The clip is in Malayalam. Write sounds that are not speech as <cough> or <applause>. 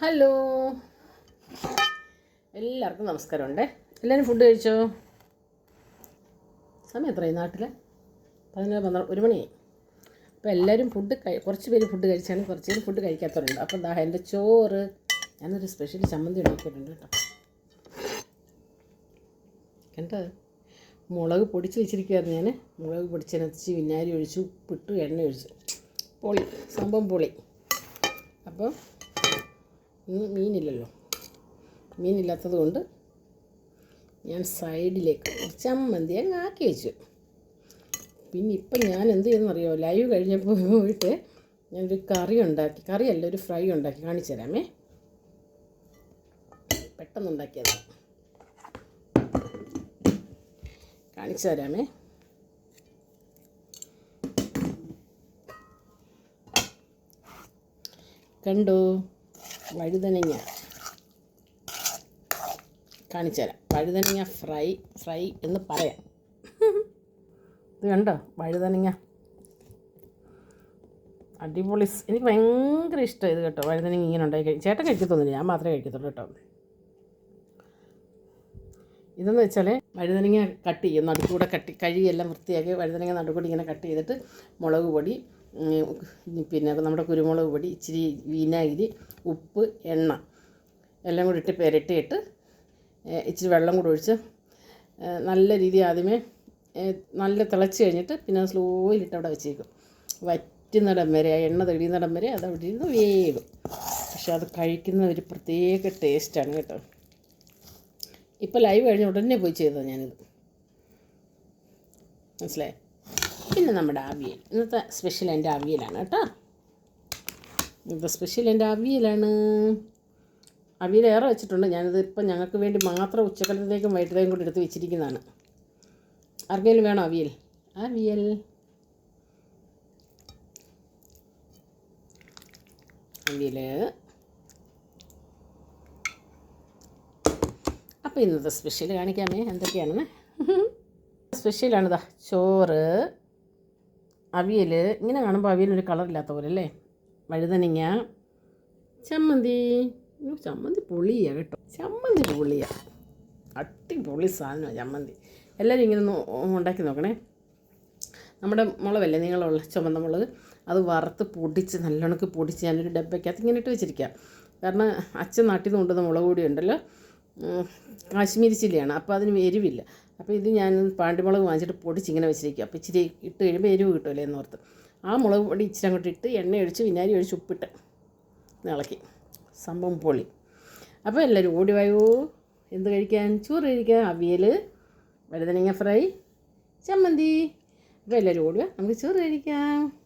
ഹലോ. എല്ലാവർക്കും നമസ്കാരമുണ്ട്. എല്ലാവരും ഫുഡ് കഴിച്ചോ? സമയം എത്രയായി നാട്ടിൽ പതിനൊന്ന് പന്ത്രണ്ട് ഒരു മണിയായി. അപ്പോൾ എല്ലാവരും ഫുഡ് കഴി കുറച്ച് പേര് ഫുഡ് കഴിച്ചാണ് കുറച്ച് പേര് ഫുഡ് കഴിക്കാത്തവരുണ്ട്. അപ്പോൾ ദാ എന്റെ ചോറ് ഞാനൊരു സ്പെഷ്യൽ ചമ്മന്തി ഉണ്ടാക്കിയിട്ടുണ്ട് കേട്ടോ. കണ്ടോ മുളക് പൊടിച്ച് വെച്ചിരിക്കുമായിരുന്നു ഞാൻ മുളക് പൊടിച്ചതിനകത്ത് വിനാരി ഒഴിച്ചു ഉപ്പിട്ടു എണ്ണ ഒഴിച്ചു. പൊളി സംഭവം പൊളി. അപ്പോൾ ഇന്ന് മീനില്ലല്ലോ. മീനില്ലാത്തത് കൊണ്ട് ഞാൻ സൈഡിലേക്ക് ചമ്മന്തി അങ്ങ് ആക്കി വെച്ചു. പിന്നെ ഇപ്പം ഞാൻ എന്ത് ചെയ്യുന്നറിയോ? ലൈവ് കഴിഞ്ഞപ്പോൾ പോയിട്ട് ഞാനൊരു കറി ഉണ്ടാക്കി കറിയല്ല ഒരു ഫ്രൈ ഉണ്ടാക്കി കാണിച്ചു തരാമേ പെട്ടെന്ന് ഉണ്ടാക്കിയതാണ് കാണിച്ചു തരാമേ കണ്ടോ? വഴുതനങ്ങ. കാണിച്ചുതരാം വഴുതനങ്ങ ഫ്രൈ ഫ്രൈ എന്ന് പറയാം. ഇത് കണ്ടോ? വഴുതനങ്ങ. അടിപൊളി എനിക്ക് ഭയങ്കര ഇഷ്ടം ഇത് കേട്ടോ. വഴുതനങ്ങ ഇങ്ങനെ ഉണ്ടാക്കി ചേട്ടൻ കഴിക്കത്തൊന്നുമില്ല. ഞാൻ മാത്രമേ കഴിക്കത്തുള്ളൂ കേട്ടോ. ഇതെന്ന് വെച്ചാൽ വഴുതനങ്ങ കട്ട് ചെയ്യും. നടുക്കൂടെ കട്ടി കഴുകിയെല്ലാം വൃത്തിയാക്കി വഴുതനങ്ങ നടുക്കൂടി ഇങ്ങനെ കട്ട് ചെയ്തിട്ട് മുളക് പൊടി പിന്നെ നമ്മുടെ കുരുമുളക് പൊടി ഇച്ചിരി വിനാഗിരി ഉപ്പ് എണ്ണ എല്ലാം കൂടി ഇട്ട് പുരട്ടിയിട്ട് ഇച്ചിരി വെള്ളം കൂടി ഒഴിച്ച് നല്ല രീതി ആദ്യമേ നല്ല തിളച്ച് കഴിഞ്ഞിട്ട് പിന്നെ സ്ലോയിലിട്ട് അവിടെ വെച്ചേക്കും. വറ്റുന്നിടം വരെ ആ എണ്ണ തെളിയുന്നിടം വരെ അത് അവിടെ ഇരുന്ന് വേകും പക്ഷെ അത് കഴിക്കുന്ന ഒരു പ്രത്യേക ടേസ്റ്റാണ് കേട്ടോ. ഇപ്പോൾ ലൈവ് കഴിഞ്ഞ ഉടനെ പോയി ചെയ്തതാണ് ഞാനിത്. മനസ്സിലായി? പിന്നെ നമ്മുടെ അവിയൽ. ഇന്നത്തെ സ്പെഷ്യൽ എന്റെ അവിയലാണ് കേട്ടോ. ഇന്നത്തെ സ്പെഷ്യൽ എന്റെ അവിയലാണ്. അവിയൽ ഏറെ വെച്ചിട്ടുണ്ട്. ഞാനിത് ഇപ്പം ഞങ്ങൾക്ക് വേണ്ടി മാത്രം ഉച്ചക്കലത്തേക്കും വൈകിട്ടത്തേക്കും കൂടി എടുത്ത് വെച്ചിരിക്കുന്നതാണ്. ആർക്കെങ്കിലും വേണോ അവിയൽ? അവിയൽ. അവിയൽ അപ്പോൾ ഇന്നത്തെ സ്പെഷ്യൽ കാണിക്കാമേ. എന്തൊക്കെയാണെന്ന്? <laughs> സ്പെഷ്യലാണിതാ ചോറ്. അവിയൽ. ഇങ്ങനെ കാണുമ്പോൾ കളർ കളറില്ലാത്ത പോലെ അല്ലേ? വഴുതനങ്ങ. ചമ്മന്തി. ചമ്മന്തി പൊളിയാ കേട്ടോ. ചമ്മന്തി പൊളിയാ. അടിപൊളി സാധനമാണ് ചമ്മന്തി. എല്ലാവരും ഇങ്ങനെ ഉണ്ടാക്കി നോക്കണേ. നമ്മുടെ മുളകല്ലേ നീളമുള്ള ചുമന്ന മുളക്? അത് വറുത്ത് പൊടിച്ച് നല്ലോണക്ക് പൊടിച്ച് ഞാനൊരു ഡബ്ബയ്ക്കകത്ത് ഇങ്ങനെ ഇട്ട് വെച്ചിരിക്കുക കാരണം അച്ഛൻ നാട്ടിൽ നിന്ന് കൊണ്ടുവന്ന മുളക് പൊടി ഉണ്ടല്ലോ. കാശ്മീരി ചില്ലിയാണ്. അപ്പോൾ അതിന് എരിവില്ല. അപ്പോൾ ഇത് ഞാൻ പാണ്ടിമുളക് വാങ്ങിച്ചിട്ട് പൊടിച്ച് ഇങ്ങനെ വെച്ചിരിക്കുക അപ്പോൾ ഇച്ചിരി ഇട്ട് കഴിയുമ്പോൾ എരിവ് കിട്ടുമല്ലേ എന്ന് ഓർത്ത്. ആ മുളക് പൊടി ഇച്ചിരി അങ്ങോട്ട് ഇട്ട് എണ്ണ ഒഴിച്ച് വിനാരി ഒഴിച്ച് ഉപ്പിട്ട് ഇളക്കി. സംഭവം പൊളി. അപ്പോൾ എല്ലാവരും ഓടി വായോ. എന്ത് കഴിക്കാൻ? ചോറ് കഴിക്കാൻ. അവിയൽ വഴുതനങ്ങ ഫ്രൈ ചമ്മന്തി. അപ്പോൾ എല്ലാവരും ഓടുക നമുക്ക് ചോറ് കഴിക്കാം.